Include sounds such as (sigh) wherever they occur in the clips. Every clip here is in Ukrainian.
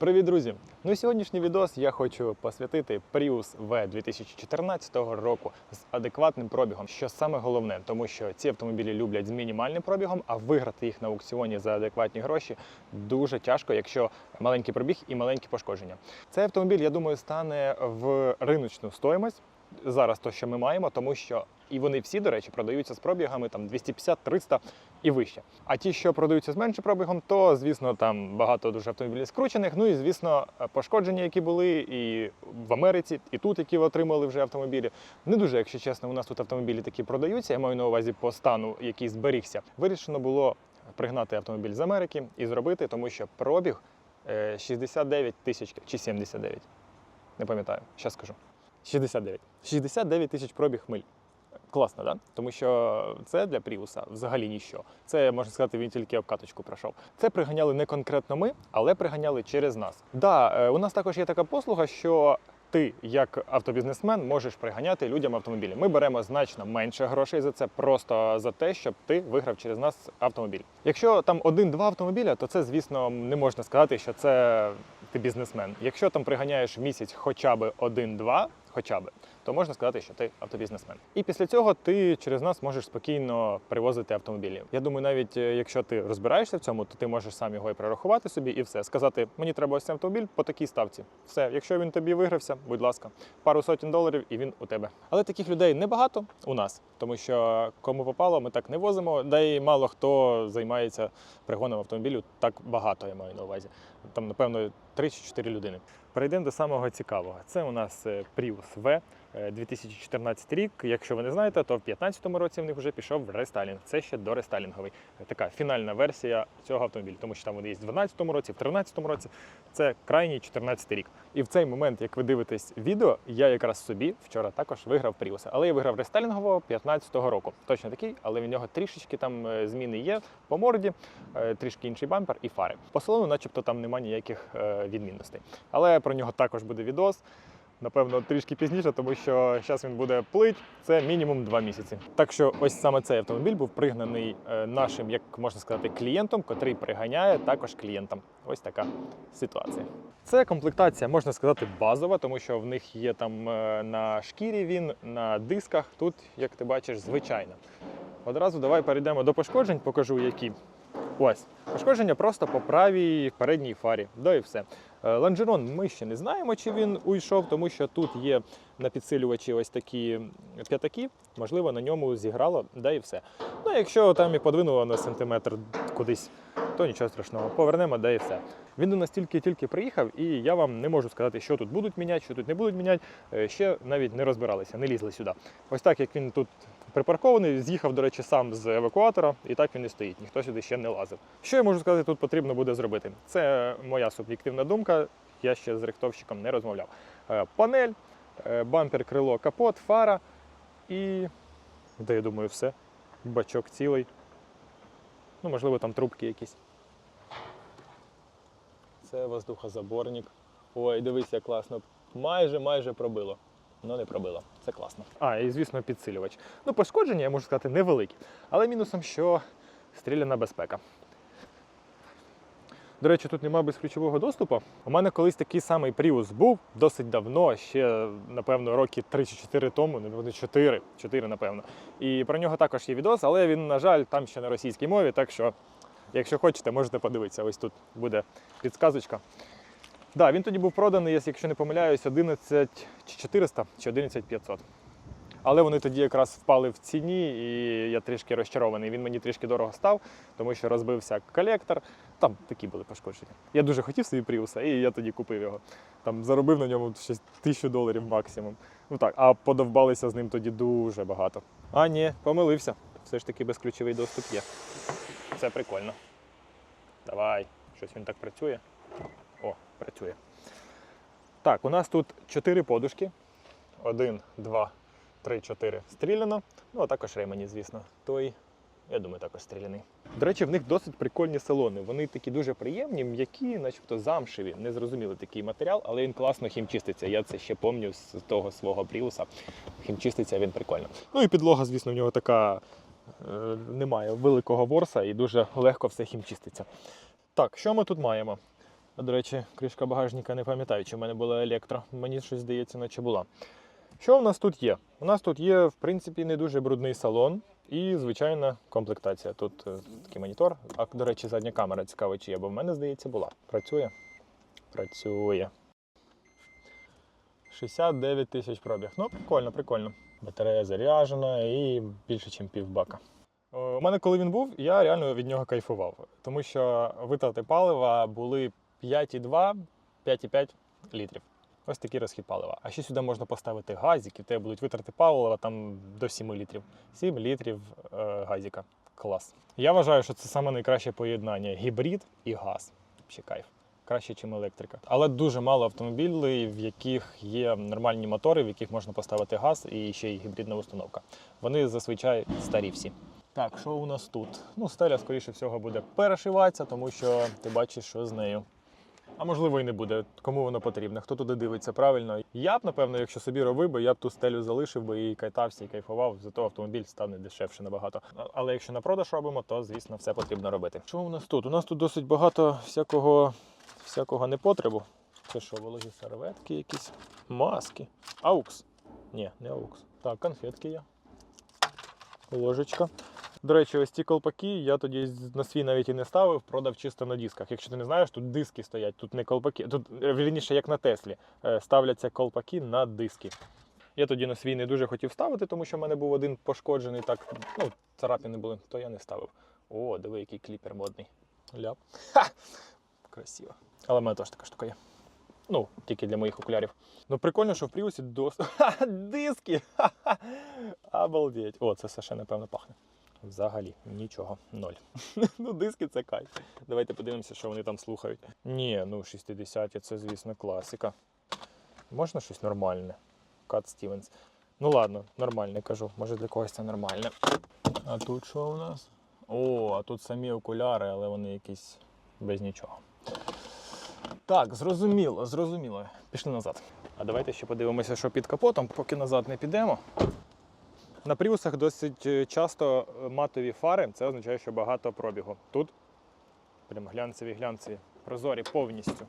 Привіт, друзі! Ну сьогоднішній відос я хочу посвятити Prius V 2014 року з адекватним пробігом, що саме головне, тому що ці автомобілі люблять з мінімальним пробігом, а виграти їх на аукціоні за адекватні гроші дуже тяжко, якщо маленький пробіг і маленькі пошкодження. Цей автомобіль, я думаю, стане в риночну стоїмость. Зараз то, що ми маємо, тому що і вони всі, до речі, продаються з пробігами там 250, 300 і вище. А ті, що продаються з меншим пробігом, то звісно там багато дуже автомобілів скручених. Ну і звісно, пошкодження, які були і в Америці, і тут, які отримали вже автомобілі. Не дуже, якщо чесно, у нас тут автомобілі такі продаються. Я маю на увазі по стану, який зберігся. Вирішено було пригнати автомобіль з Америки і зробити, тому що пробіг е, 69 тисяч чи 79. Не пам'ятаю, зараз скажу. 69. 69 тисяч пробіг миль. Класно, да? Тому що це для Пріуса взагалі ніщо. Це можна сказати, він тільки обкаточку пройшов. Це приганяли не конкретно ми, але приганяли через нас. Да, е, у нас також є така послуга, що ти, як автобізнесмен, можеш приганяти людям автомобілі. Ми беремо значно менше грошей за це, просто за те, щоб ти виграв через нас автомобіль. Якщо там один-два автомобіля, то це, звісно, не можна сказати, що це ти бізнесмен. Якщо там приганяєш місяць хоча б один-два, хоча б, то можна сказати, що ти автобізнесмен. І після цього ти через нас можеш спокійно привозити автомобілі. Я думаю, навіть е, якщо ти розбираєшся в цьому, то ти можеш сам його і прорахувати собі, і все. Сказати, мені треба ось цей автомобіль по такій ставці. Все, якщо він тобі вигрався, будь ласка, пару сотень доларів, і він у тебе. Але таких людей небагато у нас, тому що кому попало, ми так не возимо. Да і мало хто займається пригоном автомобілю так багато, я маю на увазі. Там, напевно, 3 чи 4 людини. Перейдемо до самого цікавого. Це у нас е, Prius V 2014 рік. Якщо ви не знаєте, то в 2015 році в них вже пішов рестайлінг. Це ще до рестайлінговий. Е, Така фінальна версія цього автомобіля, тому що там вони є в 2012 році, в 2013 році. Це крайній 14 рік. І в цей момент, як ви дивитесь відео, я якраз собі вчора також виграв Prius. Але я виграв рестайлінгового 15 року. Точно такий, але в нього трішечки там е, зміни є по морді, е, трішки інший бампер і фари. По салону, начебто, там немає ніяких е, відмінностей. Але про нього також буде відос. Напевно, трішки пізніше, тому що зараз він буде плить. Це мінімум два місяці. Так що, ось саме цей автомобіль був пригнаний е, нашим, як можна сказати, клієнтом, котрий приганяє також клієнтам. Ось така ситуація. Це комплектація, можна сказати, базова, тому що в них є там е, на шкірі він, на дисках. Тут, як ти бачиш, звичайна. Одразу давай перейдемо до пошкоджень, покажу які. Ось пошкодження просто по правій передній фарі. Да і все. Е, Лонжерон ми ще не знаємо, чи він уйшов, тому що тут є на підсилювачі ось такі п'ятаки. Можливо, на ньому зіграло, да і все. Ну, якщо там і подвинуло на сантиметр кудись, то нічого страшного. Повернемо, да і все. Він у нас тільки-тільки приїхав, і я вам не можу сказати, що тут будуть міняти, що тут не будуть міняти. Е, Ще навіть не розбиралися, не лізли сюди. Ось так, як він тут припаркований, з'їхав, до речі, сам з евакуатора, і так він і стоїть. Ніхто сюди ще не лазив. Що я можу сказати, тут потрібно буде зробити? Це моя суб'єктивна думка. Я ще з рихтовщиком не розмовляв. Е, Панель, е, бампер, крило, капот, фара і. Де я думаю, все. Бачок цілий. Ну, можливо, там трубки якісь. Це воздухозаборник. Ой, дивись, як класно. Майже майже пробило. Ну, не пробило. Це класно. А, і звісно, підсилювач. Ну, пошкодження, я можу сказати, невеликі. Але мінусом, що стріляна безпека. До речі, тут немає безключового доступу. У мене колись такий самий Prius був досить давно, ще, напевно, роки 3 чи 4 тому, не 4, 4, напевно. І про нього також є відос, але він, на жаль, там ще на російській мові, так що, якщо хочете, можете подивитися. Ось тут буде підсказочка. Да, він тоді був проданий, якщо не помиляюсь, 11 400 чи 11 500. Але вони тоді якраз впали в ціні, і я трішки розчарований. Він мені трішки дорого став, тому що розбився колектор. Там такі були пошкодження. Я дуже хотів собі Пріуса, і я тоді купив його. Там заробив на ньому щось тисячу доларів максимум. Ну так, а подовбалися з ним тоді дуже багато. А ні, помилився. Все ж таки безключовий доступ є. Це прикольно. Давай, щось він так працює. О, працює. Так, у нас тут чотири подушки. Один, два, три, чотири стріляно. Ну, а також ремені, звісно. Той, я думаю, також стріляний. До речі, в них досить прикольні салони. Вони такі дуже приємні, м'які, начебто замшеві. Незрозумілий такий матеріал, але він класно хімчиститься. Я це ще пам'ятаю з того свого пріуса. Хімчиститься він прикольно. Ну і підлога, звісно, в нього така. е, Немає великого ворса і дуже легко все хімчиститься. Так, що ми тут маємо? До речі, кришка багажника не пам'ятаю, чи в мене була електро. Мені щось здається, наче була. Що в нас тут є? У нас тут є, в принципі, не дуже брудний салон і звичайна комплектація. Тут е, такий монітор. А, до речі, задня камера цікава, чи є, бо в мене, здається, була. Працює? Працює. 69 тисяч пробіг. Ну, прикольно, прикольно. Батарея заряджена і більше, ніж півбака. О, У мене, коли він був, я реально від нього кайфував, тому що витрати палива були 5,2, 5,5 літрів. Ось такий розхід палива. А ще сюди можна поставити газик, і тебе будуть витрати палива там до 7 літрів. 7 літрів е, газіка. Клас. Я вважаю, що це саме найкраще поєднання гібрид і газ. Ще кайф. Краще, ніж електрика. Але дуже мало автомобілів, в яких є нормальні мотори, в яких можна поставити газ і ще й гібридна установка. Вони зазвичай старі всі. Так, що у нас тут? Ну, стеля, скоріше всього, буде перешиватися, тому що ти бачиш, що з нею. А можливо і не буде, кому воно потрібно, хто туди дивиться правильно. Я б, напевно, якщо собі робив би, я б ту стелю залишив би і катався, і кайфував, зато автомобіль стане дешевше набагато. Але якщо на продаж робимо, то звісно все потрібно робити. Що у нас тут? У нас тут досить багато всякого, всякого непотребу. Це що, вологі серветки якісь, маски. Аукс. Ні, не аукс. Так, конфетки є. Ложечка. До речі, ось ці колпаки я тоді на свій навіть і не ставив, продав чисто на дисках. Якщо ти не знаєш, тут диски стоять, тут не колпаки. Тут е, вірніше, як на Теслі, е, ставляться колпаки на диски. Я тоді на свій не дуже хотів ставити, тому що в мене був один пошкоджений, так, ну, царапини були, то я не ставив. О, диви, який кліпер модний. Ляп. Ха! Красиво. Але в мене теж така штука є. Ну, тільки для моїх окулярів. Ну, прикольно, що в Пріусі дос... (laughs) Ха, диски! Ха-ха! Обалдеть. О, це все ще, напевно, пахне. Взагалі, нічого, ноль. (laughs) ну, диски це кайф. Давайте подивимося, що вони там слухають. Ні, ну 60-ті це, звісно, класика. Можна щось нормальне? Кат Стівенс. Ну ладно, нормальне кажу. Може для когось це нормальне. А тут що у нас? О, а тут самі окуляри, але вони якісь без нічого. Так, зрозуміло, зрозуміло. Пішли назад. А давайте ще подивимося, що під капотом, поки назад не підемо. На пріусах досить е, часто е, матові фари, це означає, що багато пробігу. Тут прям глянцеві глянцеві, прозорі повністю.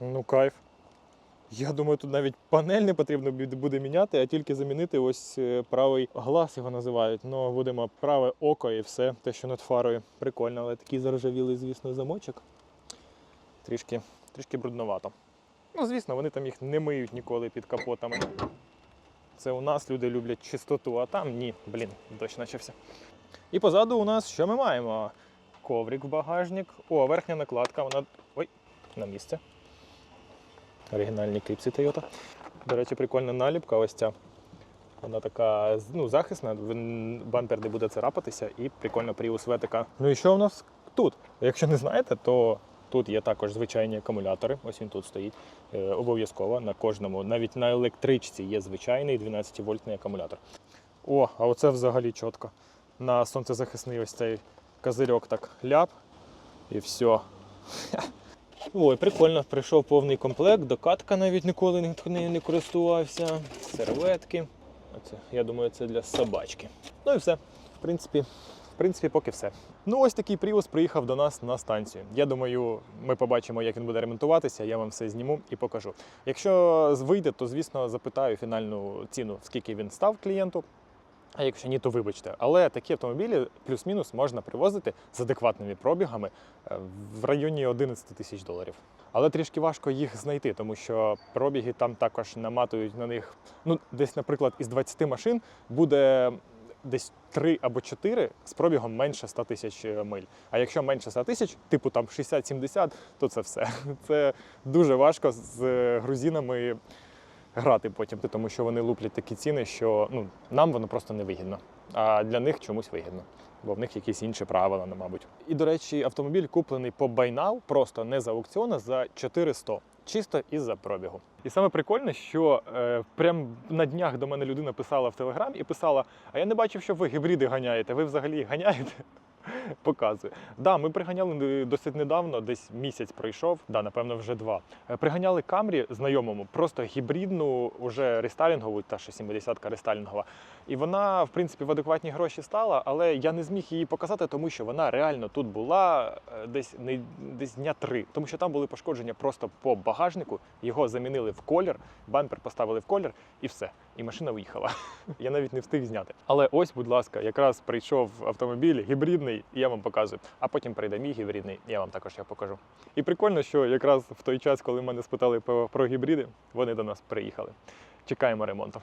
Ну, кайф. Я думаю, тут навіть панель не потрібно буде міняти, а тільки замінити ось е, правий глаз його називають. Ну, будемо праве око і все, те, що над фарою. Прикольно, але такий заржавілий, звісно, замочок. Трішки, трішки брудновато. Ну, звісно, вони там їх не миють ніколи під капотами. Це у нас люди люблять чистоту, а там ні, блін, дощ почався. І позаду у нас що ми маємо? Коврик в багажник. О, верхня накладка, вона. Ой, на місце. Оригінальні кліпси Toyota. До речі, прикольна наліпка ось ця. Вона така ну, захисна, бампер не буде царапатися і прикольно Prius V. Ну і що у нас тут? Якщо не знаєте, то тут є також звичайні акумулятори. Ось він тут стоїть. Е, обов'язково на кожному, навіть на електричці є звичайний 12-вольтний акумулятор. О, а оце взагалі чітко. На сонцезахисний ось цей козирьок так ляп і все. (laughs) Ой, прикольно, прийшов повний комплект, докатка навіть ніколи не, не, не користувався, серветки. Оце, я думаю, це для собачки. Ну і все. В принципі, в принципі, поки все. Ну, ось такий Prius приїхав до нас на станцію. Я думаю, ми побачимо, як він буде ремонтуватися. Я вам все зніму і покажу. Якщо вийде, то звісно запитаю фінальну ціну, скільки він став клієнту. А якщо ні, то вибачте. Але такі автомобілі плюс-мінус можна привозити з адекватними пробігами е, в районі 11 тисяч доларів. Але трішки важко їх знайти, тому що пробіги там також наматують на них. Ну, десь, наприклад, із 20 машин буде десь 3 або 4 з пробігом менше 100 тисяч е, миль. А якщо менше 100 тисяч, типу там 60-70, то це все. (laughs) Це дуже важко з е, грузинами грати потім, тому що вони луплять такі ціни, що ну, нам воно просто не вигідно. А для них чомусь вигідно. Бо в них якісь інші правила, ну, мабуть. І, до речі, автомобіль куплений по байнау, просто не за аукціон, а за 400. Чисто із-за пробігу. І саме прикольне, що е, прям на днях до мене людина писала в Телеграм і писала: А я не бачив, що ви гібриди ганяєте. Ви взагалі ганяєте? (laughs) Показую. Да, ми приганяли досить недавно, десь місяць пройшов, да, напевно, вже два. Е, Приганяли Камрі знайомому, просто гібридну, уже рестайлінгову, та що 70-ка рестайлінгова. І вона, в принципі, в адекватні гроші стала, але я не зміг її показати, тому що вона реально тут була е, десь не десь дня три, тому що там були пошкодження просто по багажнику. Його замінили в колір, бампер поставили в колір, і все. І машина виїхала. (laughs) Я навіть не встиг зняти. Але ось, будь ласка, якраз прийшов автомобіль гібридний, і я вам показую. А потім прийде мій гібридний, і я вам також його покажу. І прикольно, що якраз в той час, коли мене спитали про, гібриди, вони до нас приїхали. Чекаємо ремонту.